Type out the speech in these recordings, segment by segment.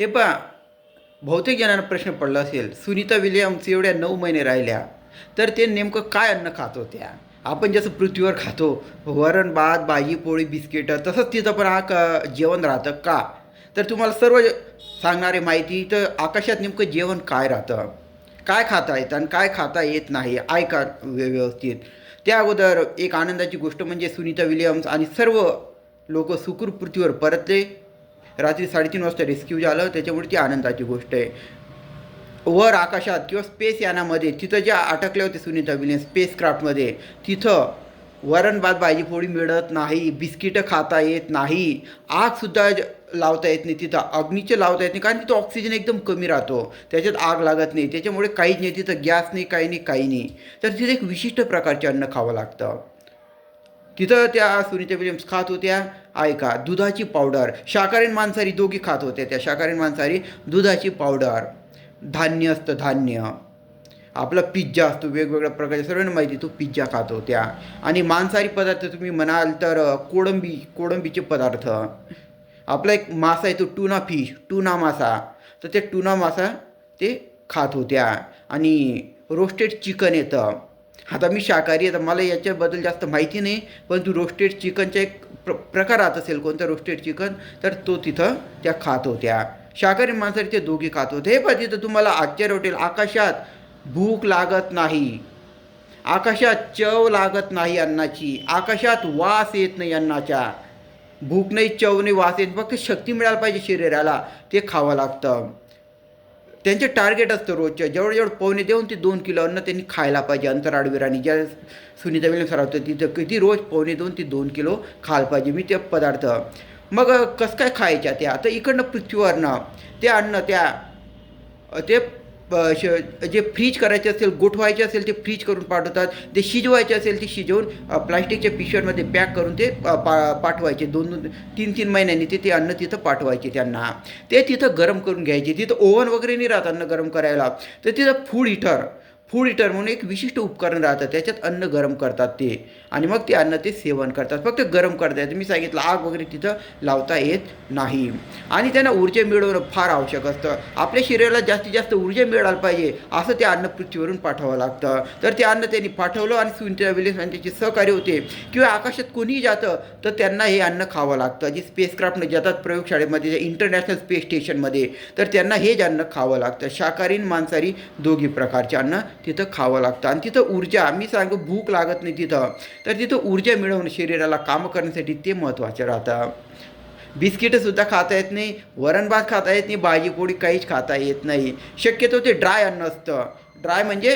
हे पहा बहुतेक जणांना प्रश्न पडला असेल सुनीता विलियम्स एवढ्या नऊ महिने राहिल्या तर ते नेमकं काय अन्न खात होत्या? आपण जसं पृथ्वीवर खातो वरण भात भाजी पोळी बिस्किटं तसंच तिथं पण हा क जेवण राहतं का? तर तुम्हाला सर्व सांगणारी माहिती तर आकाशात नेमकं जेवण काय राहतं? काय खाता येतं आणि काय खाता येत नाही ऐका व्यवस्थित. त्या अगोदर एक आनंदाची गोष्ट म्हणजे सुनीता विलियम्स आणि सर्व लोक सुखरूप पृथ्वीवर परतले. रात्री साडेतीन वाजता रेस्क्यू झालं. त्याच्यामुळे ती आनंदाची गोष्ट आहे. वर आकाशात किंवा स्पेस यानामध्ये तिथं ज्या अटकल्या होते सुनीता विलियम्स स्पेसक्राफ्टमध्ये तिथं वरण भात मिळत नाही बिस्किटं खाता येत नाही आगसुद्धा लावता येत नाही तिथं अग्नीचे लावता येत नाही कारण तिथं ऑक्सिजन एकदम कमी राहतो. त्याच्यात आग लागत नाही. त्याच्यामुळे काहीच नाही. तिथं गॅस नाही काही नाही काही नाही. तर तिथं एक विशिष्ट प्रकारचे अन्न खावं लागतं. तिथं त्या सुनीता विलियम्स खात होत्या. ऐका दुधाची पावडर. शाकाहारी मांसाहारी दोघी खात होत्या त्या शाकाहारी मांसाहारी. दुधाची पावडर. धान्य असतं धान्य. आपला पिझ्झा असतो वेगवेगळ्या प्रकारच्या सर्वांना माहिती आहे, तो पिझ्झा खात होत्या. आणि मांसाहारी पदार्थ तुम्ही म्हणाल तर कोळंबी कोळंबीचे पदार्थ. आपला एक मासा आहे तो टुना फिश टुना मासा. तर ते टुना मासा ते खात होत्या. आणि रोस्टेड चिकन येतं. आता मी शाकाहारी आहे तर मला याच्याबद्दल जास्त माहिती नाही परंतु रोस्टेड चिकनचा एक प्र प्रकार असेल कोणतं रोस्टेड चिकन तर तो तिथं त्या खात होत्या. शाकाहारी माणसाने ते दोघी खात होते. हे पण तिथं तुम्हाला आश्चर्य वाटेल आकाशात भूक लागत नाही. आकाशात चव लागत नाही अन्नाची. आकाशात वास येत नाही अन्नाच्या भूक नाही चव नाही वास येत. फक्त शक्ती मिळायला पाहिजे शरीराला. ते खावं लागतं. त्यांचे टार्गेट असतं रोजच्या. जेवढं जेवढं पोहणे देऊन ते दोन किलो अन्न त्यांनी खायला पाहिजे. अंतराळवीरांनी ज्या सुनीता विलियम्स होतं तिथं किती रोज पोहणे देऊन ते दोन किलो खायला पाहिजे. मी ते पदार्थ. मग कसं काय खायच्या त्या? तर इकडनं पृथ्वीवरनं ते अन्न त्या ते श- जे फ्रीज करायचे असेल गोठवायचे असेल ते फ्रीज करून पाठवतात. ते शिजवायचे असेल ते शिजवून प्लास्टिकच्या पिशव्यांमध्ये पॅक करून ते पा पाठवायचे. दोन दोन तीन तीन महिन्यांनी ते ते अन्न तिथं पाठवायचे त्यांना. ते तिथं गरम करून घ्यायचे. तिथं ओव्हन वगैरे नाही राहत अन्न गरम करायला. तर तिथं फूड हिटर फूड हिटर म्हणून एक विशिष्ट उपकरण राहतं त्याच्यात अन्न गरम करतात ते. आणि मग ते अन्न ते सेवन करतात. फक्त गरम करता येतं. मी सांगितलं आग वगैरे तिथं लावता येत नाही. आणि त्यांना ऊर्जा मिळवणं फार आवश्यक असतं. आपल्या शरीराला जास्तीत जास्त ऊर्जा मिळायला पाहिजे असं ते अन्न पृथ्वीवरून पाठवावं लागतं. तर ते अन्न त्यांनी पाठवलं आणि सुनीता विलियम्स आणि त्याचे सहकार्य होते. किंवा आकाशात कोणीही जातं तर त्यांना हे अन्न खावं लागतं. जे स्पेसक्राफ्टनं जातात प्रयोगशाळेमध्ये इंटरनॅशनल स्पेस स्टेशनमध्ये तर त्यांना हेच अन्न खावं लागतं. शाकाहारी मांसाहारी दोघी प्रकारचे अन्न तिथं खावं लागतं. आणि तिथं ऊर्जा मी सांगू भूक लागत नाही तिथं. तर तिथं ऊर्जा मिळवणं शरीराला कामं करण्यासाठी ते महत्त्वाचं राहतं बिस्किटंसुद्धा खाता येत नाही वरण भात खाता येत नाही भाजी पोळी काहीच खाता येत नाही. शक्यतो ते ड्राय अन्न असतं. ड्राय म्हणजे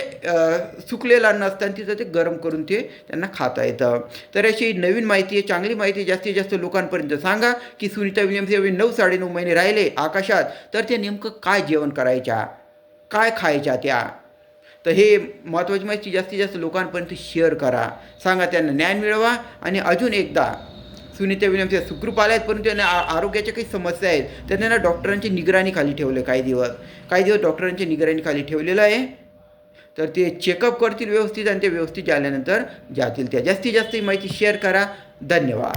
सुकलेलं अन्न असतं आणि तिथं ते गरम करून ते त्यांना खाता येतं. तर अशी नवीन माहिती आहे चांगली माहिती आहे जास्तीत जास्त लोकांपर्यंत. सांगा की सुनीता विलियम्स एवढे नऊ साडेनऊ महिने राहिले आकाशात. तर ते नेमकं काय जेवण करायच्या? काय खायच्या त्या? तर हे महत्त्वाची माहिती जास्तीत जास्त लोकांपर्यंत शेअर करा. सांगा त्यांना ज्ञान मिळवा आणि अजून एकदा सुनीता विलियम्स या सुखरूप आल्या आहेत परंतु त्यांना आरोग्याच्या काही समस्या आहेत तर त्यांना डॉक्टरांची निगराणी खाली ठेवलं काही दिवस. काही दिवस डॉक्टरांच्या निगराणी खाली ठेवलेलं आहे. तर ते चेकअप करतील व्यवस्थित आणि ते व्यवस्थित आल्यानंतर जातील त्या. जास्तीत जास्त ही माहिती शेअर करा. धन्यवाद.